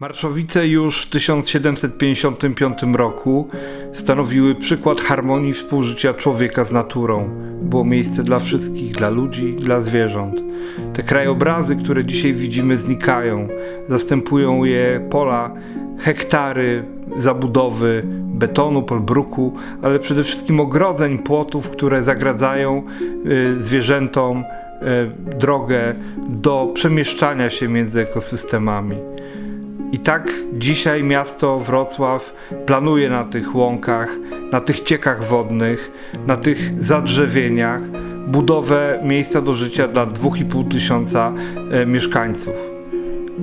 Marszowice już w 1755 roku stanowiły przykład harmonii współżycia człowieka z naturą. Było miejsce dla wszystkich, dla ludzi, dla zwierząt. Te krajobrazy, które dzisiaj widzimy, znikają. Zastępują je pola, hektary zabudowy, betonu, polbruku, ale przede wszystkim ogrodzeń, płotów, które zagradzają y, zwierzętom y, drogę do przemieszczania się między ekosystemami. I tak dzisiaj miasto Wrocław planuje na tych łąkach, na tych ciekach wodnych, na tych zadrzewieniach budowę miejsca do życia dla 2,5 tysiąca e, mieszkańców.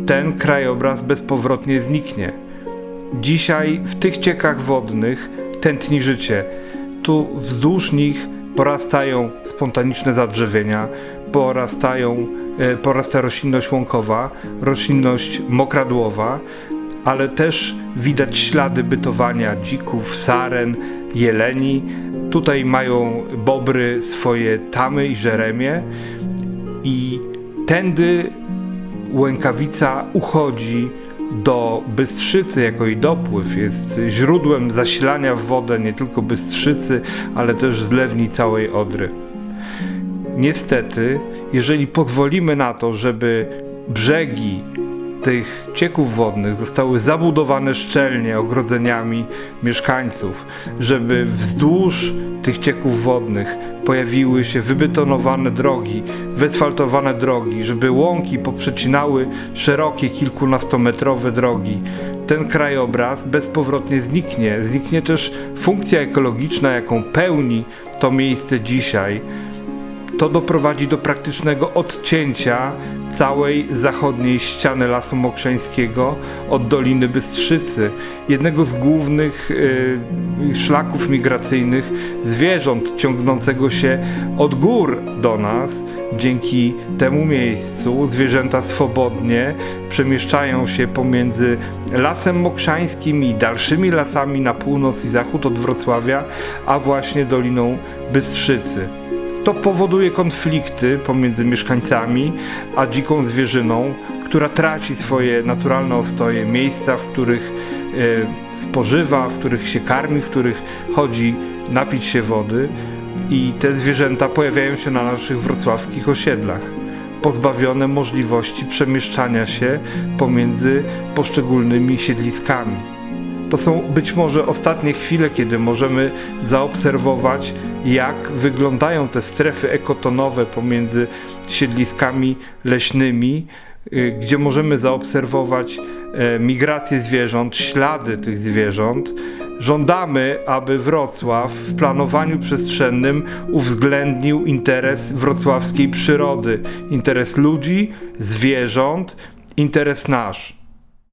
Ten krajobraz bezpowrotnie zniknie. Dzisiaj w tych ciekach wodnych tętni życie. Tu wzdłuż nich porastają spontaniczne zadrzewienia, porastają, porasta roślinność łąkowa, roślinność mokradłowa, ale też widać ślady bytowania dzików, saren, jeleni. Tutaj mają bobry swoje tamy i żeremie i tędy Łękawica uchodzi do Bystrzycy jako jej dopływ. Jest źródłem zasilania w wodę nie tylko Bystrzycy, ale też zlewni całej Odry. Niestety, jeżeli pozwolimy na to, żeby brzegi tych cieków wodnych zostały zabudowane szczelnie ogrodzeniami mieszkańców, żeby wzdłuż tych cieków wodnych pojawiły się wybetonowane drogi, wyasfaltowane drogi, żeby łąki poprzecinały szerokie kilkunastometrowe drogi. Ten krajobraz bezpowrotnie zniknie. Zniknie też funkcja ekologiczna, jaką pełni to miejsce dzisiaj to doprowadzi do praktycznego odcięcia całej zachodniej ściany Lasu Mokrzeńskiego od Doliny Bystrzycy, jednego z głównych y, szlaków migracyjnych zwierząt ciągnącego się od gór do nas. Dzięki temu miejscu zwierzęta swobodnie przemieszczają się pomiędzy Lasem Mokrzańskim i dalszymi lasami na północ i zachód od Wrocławia, a właśnie Doliną Bystrzycy. To powoduje konflikty pomiędzy mieszkańcami a dziką zwierzyną, która traci swoje naturalne ostoje, miejsca, w których e, spożywa, w których się karmi, w których chodzi napić się wody. I te zwierzęta pojawiają się na naszych wrocławskich osiedlach, pozbawione możliwości przemieszczania się pomiędzy poszczególnymi siedliskami. To są być może ostatnie chwile, kiedy możemy zaobserwować, jak wyglądają te strefy ekotonowe pomiędzy siedliskami leśnymi, y, gdzie możemy zaobserwować e, migrację zwierząt, ślady tych zwierząt. Żądamy, aby Wrocław w planowaniu przestrzennym uwzględnił interes wrocławskiej przyrody, interes ludzi, zwierząt, interes nasz.